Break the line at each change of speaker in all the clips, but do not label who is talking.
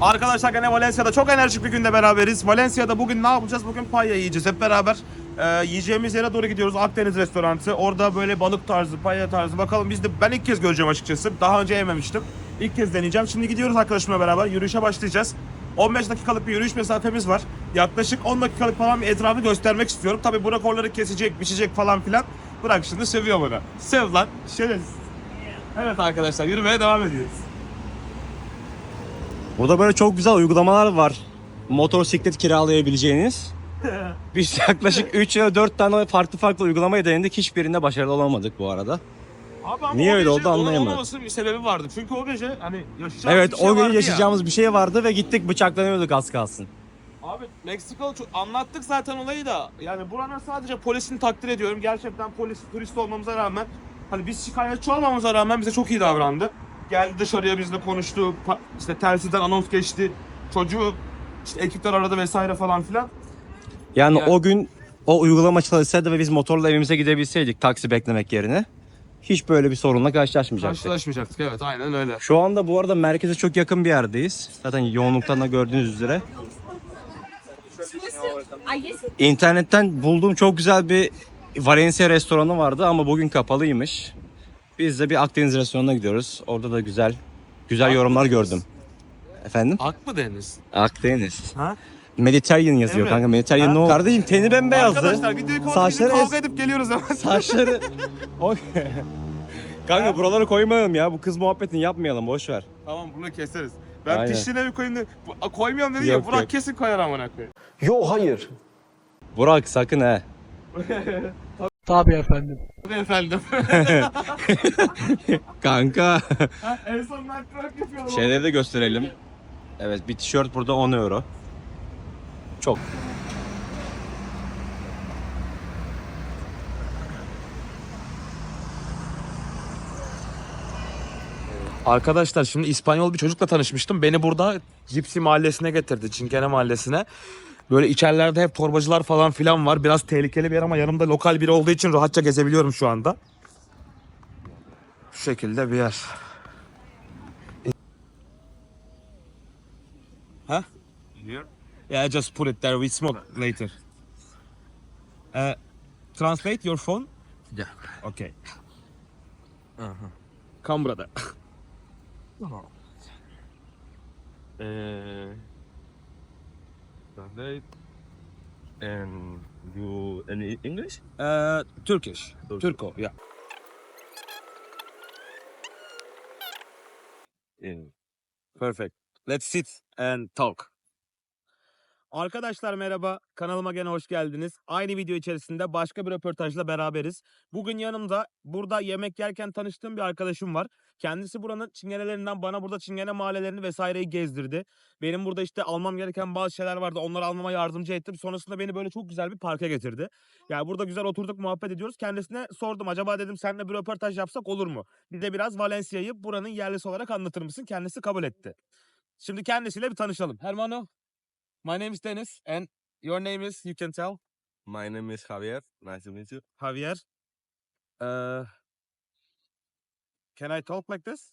Arkadaşlar gene Valencia'da çok enerjik bir günde beraberiz. Valencia'da bugün ne yapacağız? Bugün paya yiyeceğiz hep beraber. Ee, yiyeceğimiz yere doğru gidiyoruz. Akdeniz restoranı. Orada böyle balık tarzı, paya tarzı. Bakalım biz de ben ilk kez göreceğim açıkçası. Daha önce yememiştim. İlk kez deneyeceğim. Şimdi gidiyoruz arkadaşımla beraber. Yürüyüşe başlayacağız. 15 dakikalık bir yürüyüş mesafemiz var. Yaklaşık 10 dakikalık falan bir etrafı göstermek istiyorum. Tabii Burak oraları kesecek, biçecek falan filan. Burak şimdi seviyor bunu. Sev lan. Şerefsiz. Evet arkadaşlar yürümeye devam ediyoruz.
Burada böyle çok güzel uygulamalar var. Motosiklet kiralayabileceğiniz. Biz yaklaşık 3 ya da 4 tane farklı farklı uygulamayı denedik. Hiçbirinde başarılı olamadık bu arada.
Abi ama
Niye
o
öyle
gece
oldu
onun
anlayamadım.
olmamasının bir sebebi vardı. Çünkü o gece hani yaşayacağımız
Evet
bir şey
o gün
vardı ya.
yaşayacağımız bir şey vardı ve gittik bıçaklanıyorduk az kalsın.
Abi Meksikalı çok anlattık zaten olayı da. Yani buranın sadece polisini takdir ediyorum. Gerçekten polis turist olmamıza rağmen hani biz şikayetçi olmamıza rağmen bize çok iyi davrandı. Geldi dışarıya bizle konuştu. pa- işte telsizden anons geçti. Çocuğu işte ekipler aradı vesaire falan filan.
Yani
Yani-
o gün o uygulama çalışsaydı ve biz motorla evimize gidebilseydik taksi beklemek yerine hiç böyle bir sorunla karşılaşmayacaktık.
Karşılaşmayacaktık evet aynen öyle.
Şu anda bu arada merkeze çok yakın bir yerdeyiz. Zaten yoğunluktan da gördüğünüz üzere. İnternetten bulduğum çok güzel bir Valencia restoranı vardı ama bugün kapalıymış. Biz de bir Akdeniz restoranına gidiyoruz. Orada da güzel güzel yorumlar gördüm. Efendim?
Ak mı Deniz?
Akdeniz.
Ha?
Mediterranean yazıyor
Emre.
kanka. Mediterranean ne oldu? Kardeşim teni bembeyazdı.
Arkadaşlar videoyu kapatıp
Saçları es-
kavga edip geliyoruz hemen.
Saçları... Kanka buraları koymayalım ya. Bu kız muhabbetini yapmayalım. Boş ver.
Tamam bunu keseriz. Ben
Aynen.
piştiğine bir koyayım da Bu- koymuyorum dedi ya Burak
yok.
kesin koyar amına koyayım.
Yo hayır.
Burak sakın he.
Tabii efendim.
Hadi efendim.
Kanka.
Ha, en son ben Burak yapıyorum.
Şeyleri de gösterelim. Evet bir tişört burada 10 euro. Çok.
Arkadaşlar şimdi İspanyol bir çocukla tanışmıştım. Beni burada Cipsi mahallesine getirdi. Çingene mahallesine. Böyle içerilerde hep torbacılar falan filan var. Biraz tehlikeli bir yer ama yanımda lokal biri olduğu için rahatça gezebiliyorum şu anda. Şu şekilde bir yer. Ha? Yeah, just put it there. We smoke later. Uh, translate your phone.
Yeah.
Okay. Come brother.
Uh, And you any English?
Uh, Turkish. Turco, yeah.
In
Perfect. Let's sit and talk. Arkadaşlar merhaba. Kanalıma gene hoş geldiniz. Aynı video içerisinde başka bir röportajla beraberiz. Bugün yanımda burada yemek yerken tanıştığım bir arkadaşım var. Kendisi buranın çingenelerinden bana burada çingene mahallelerini vesaireyi gezdirdi. Benim burada işte almam gereken bazı şeyler vardı. Onları almama yardımcı ettim. Sonrasında beni böyle çok güzel bir parka getirdi. Yani burada güzel oturduk muhabbet ediyoruz. Kendisine sordum acaba dedim seninle bir röportaj yapsak olur mu? Bir de biraz Valencia'yı buranın yerlisi olarak anlatır mısın? Kendisi kabul etti. Şimdi kendisiyle bir tanışalım. Hermano, my name is Dennis and your name is, you can tell,
my name is Javier. Nice to meet you.
Javier. Uh, can I talk like this?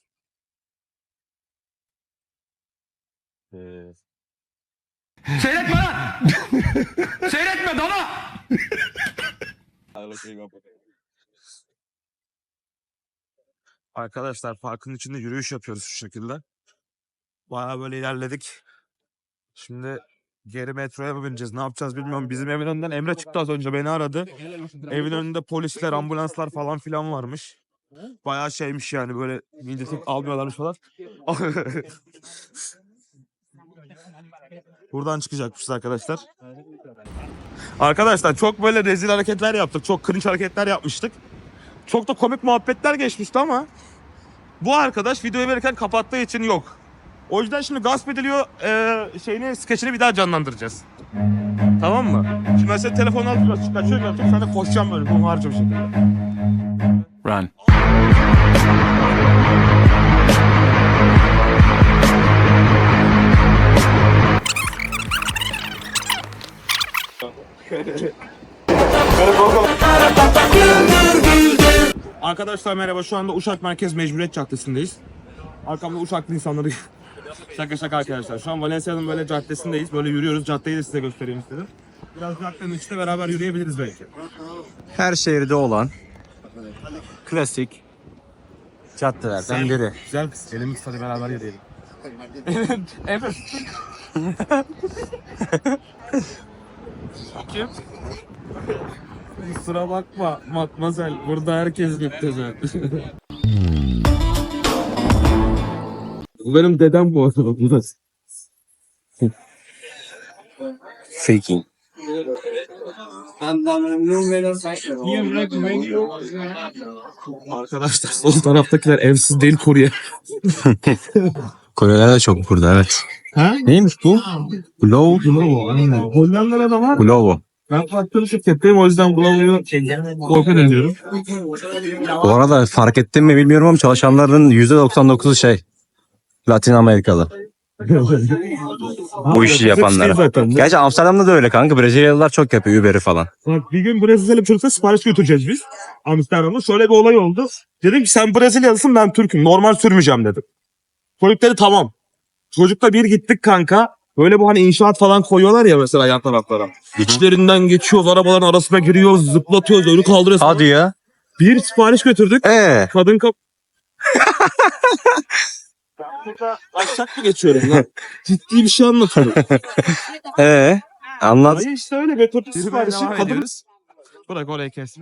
Uh,
Seyretme lan! Seyretme dana!
Arkadaşlar parkın içinde yürüyüş yapıyoruz şu şekilde. Bayağı böyle ilerledik. Şimdi geri metroya mı bineceğiz? Ne yapacağız bilmiyorum. Bizim evin önünden Emre çıktı az önce beni aradı. Evin önünde polisler, ambulanslar falan filan varmış. Bayağı şeymiş yani böyle milleti almıyorlarmış falan. Buradan çıkacakmışız arkadaşlar. Arkadaşlar çok böyle rezil hareketler yaptık. Çok cringe hareketler yapmıştık. Çok da komik muhabbetler geçmişti ama bu arkadaş videoyu verirken kapattığı için yok. O yüzden şimdi gasp ediliyor eee şeyini, skeçini bir daha canlandıracağız. Tamam mı? Şimdi senin telefonu alıp kaçıyorum yapacağım. Sen de koşacağım böyle humharca bir şekilde.
Run.
Arkadaşlar merhaba şu anda Uşak Merkez Mecburiyet Caddesi'ndeyiz. Arkamda Uşaklı insanları Şaka şaka arkadaşlar. Şu an Valencia'nın böyle caddesindeyiz. Böyle yürüyoruz. Caddeyi de size göstereyim istedim. Biraz caddenin içinde beraber yürüyebiliriz belki.
Her şehirde olan klasik caddelerden biri.
Güzel kız. Elimiz hadi beraber yürüyelim. evet. Kim? Kusura bakma Matmazel. Burada herkes müptezel. Bu benim dedem bu arada. Bu da.
Faking.
Arkadaşlar sol taraftakiler evsiz değil kurye.
Koreler de çok burada evet.
Ha?
Neymiş bu? Glow.
Hollanda'da da var.
Glovo.
Ben farklı şirketteyim o yüzden Glovo'yu korkut ediyorum.
Bu arada fark ettin mi bilmiyorum ama çalışanların %99'u şey. Latin Amerikalı. Bu işi yapanlar.
Zaten.
Gerçi Amsterdam'da da öyle kanka. Brezilyalılar çok yapıyor Uber'i falan.
Bak bir gün Brezilyalı bir çocukla sipariş götüreceğiz biz. Amsterdam'a. Şöyle bir olay oldu. Dedim ki sen Brezilyalısın ben Türk'üm. Normal sürmeyeceğim dedim. Çocuk dedi tamam. Çocukla bir gittik kanka. Böyle bu hani inşaat falan koyuyorlar ya mesela yan taraflara. İçlerinden geçiyoruz, arabaların arasına giriyoruz, zıplatıyoruz, önü kaldırıyoruz.
Hadi ya.
Bir sipariş götürdük.
Ee,
Kadın kap... burada mı geçiyorum lan? Ciddi bir şey anlatıyorum.
ee, anlat.
Hayır işte öyle götürdük siparişi. Kadın... Bırak orayı kes.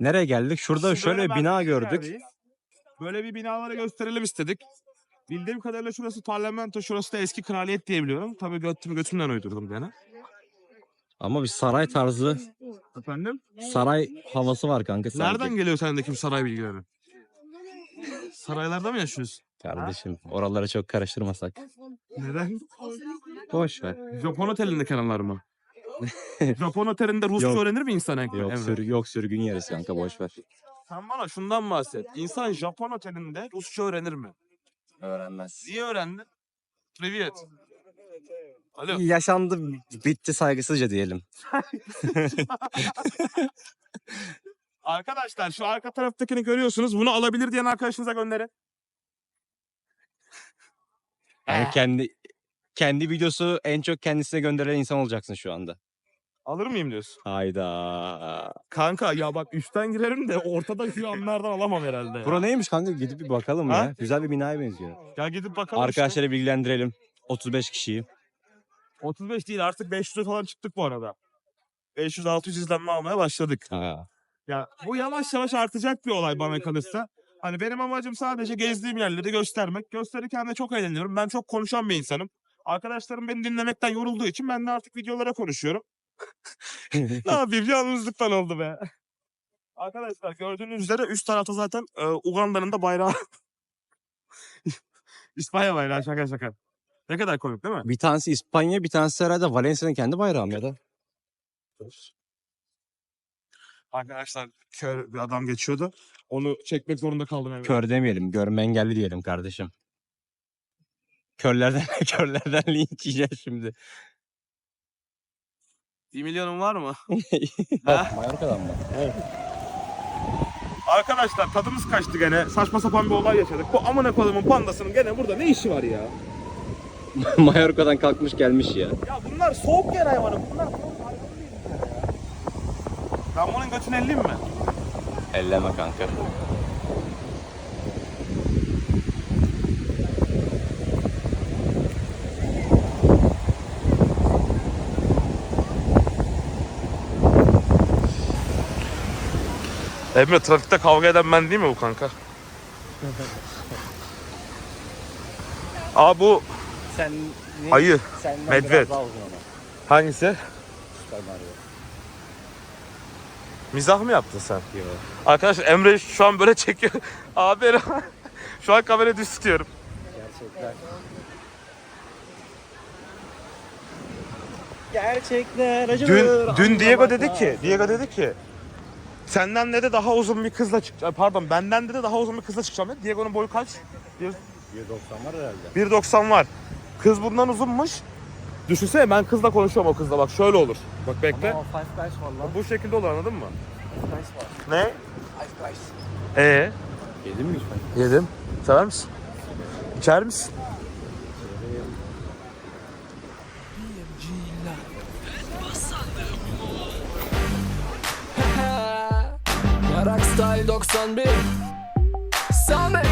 Nereye geldik? Şurada şöyle bina gördük.
Böyle bir binaları gösterelim istedik. Bildiğim kadarıyla şurası parlamento, şurası da eski kraliyet diye biliyorum. Tabii götümü götümden uydurdum gene.
Ama bir saray tarzı,
Efendim?
saray havası var kanka sanki.
Nereden geliyor sendeki bu saray bilgileri? Saraylarda mı yaşıyorsun?
Kardeşim oraları çok karıştırmasak.
Neden?
Boş ver.
Japon otelinde kenarlar mı? Japon otelinde Rusça
Yok.
öğrenir mi insan Emre?
Yok, sür, yok sürgün yeriz kanka boş ver.
Sen bana şundan bahset. İnsan Japon otelinde Rusça öğrenir mi?
Öğrenmez.
Niye öğrendin? Privet. Alo.
Yaşandı bitti saygısızca diyelim.
Arkadaşlar şu arka taraftakini görüyorsunuz. Bunu alabilir diyen arkadaşınıza gönderin.
Yani kendi kendi videosu en çok kendisine gönderen insan olacaksın şu anda.
Alır mıyım diyorsun?
Hayda.
Kanka ya bak üstten girerim de ortada şu anlardan alamam herhalde. ya.
Bura neymiş kanka gidip bir bakalım
Ha?
ya. Güzel bir binaya benziyor.
Ya gidip bakalım işte.
Arkadaşları bilgilendirelim. 35 kişiyi.
35 değil artık 500'e falan çıktık bu arada. 500-600 izlenme almaya başladık.
Ha.
Ya bu yavaş yavaş artacak bir olay bana kalırsa. Hani benim amacım sadece gezdiğim yerleri göstermek. Gösterirken de çok eğleniyorum. Ben çok konuşan bir insanım. Arkadaşlarım beni dinlemekten yorulduğu için ben de artık videolara konuşuyorum. ne yapayım yalnızlıktan oldu be. Arkadaşlar gördüğünüz üzere üst tarafta zaten e, Uganda'nın da bayrağı. İspanya bayrağı şaka şaka. Ne kadar komik değil mi?
Bir tanesi İspanya, bir tanesi herhalde Valencia'nın kendi bayrağı mı ya da?
Arkadaşlar kör bir adam geçiyordu. Onu çekmek zorunda kaldım evet.
Kör demeyelim, görme engelli diyelim kardeşim. Körlerden körlerden linç yiyeceğiz şimdi.
1 milyonun var mı?
Bak, Mallorca'dan mı?
Arkadaşlar tadımız kaçtı gene. Saçma sapan bir olay yaşadık. Bu amına kodumun pandasının gene burada ne işi var ya?
Mallorca'dan kalkmış gelmiş ya.
Ya bunlar soğuk yer hayvanı. Bunlar soğuk hayvanı değil bunlar ya. Ben bunun götünü elleyeyim mi?
Elleme kanka.
Emre trafikte kavga eden ben değil mi bu kanka? Aa bu
Sen
ayı.
Senden
Medved.
biraz daha uzun ama.
Hangisi?
Süper Mario.
Mizah mı yaptın sen?
Yo.
Arkadaşlar Emre şu an böyle çekiyor. Abi şu an kamerayı düz tutuyorum.
Gerçekten. Gerçekler acıdır.
Dün, dün Diego dedi ki. Diego dedi ki senden dedi daha uzun bir kızla çıkacağım. Pardon benden dedi daha uzun bir kızla çıkacağım dedi. Diego'nun boyu kaç?
190 var herhalde.
1.90 var. Kız bundan uzunmuş. Düşünsene ben kızla konuşuyorum o kızla bak şöyle olur. Bak bekle.
Ama Five Guys var lan.
Bu şekilde olur anladın mı?
Five Guys var.
Ne?
Five Guys.
Ee?
Yedin mi hiç
Yedim. Sever misin? İçer misin?
Rockstyle 91 Samet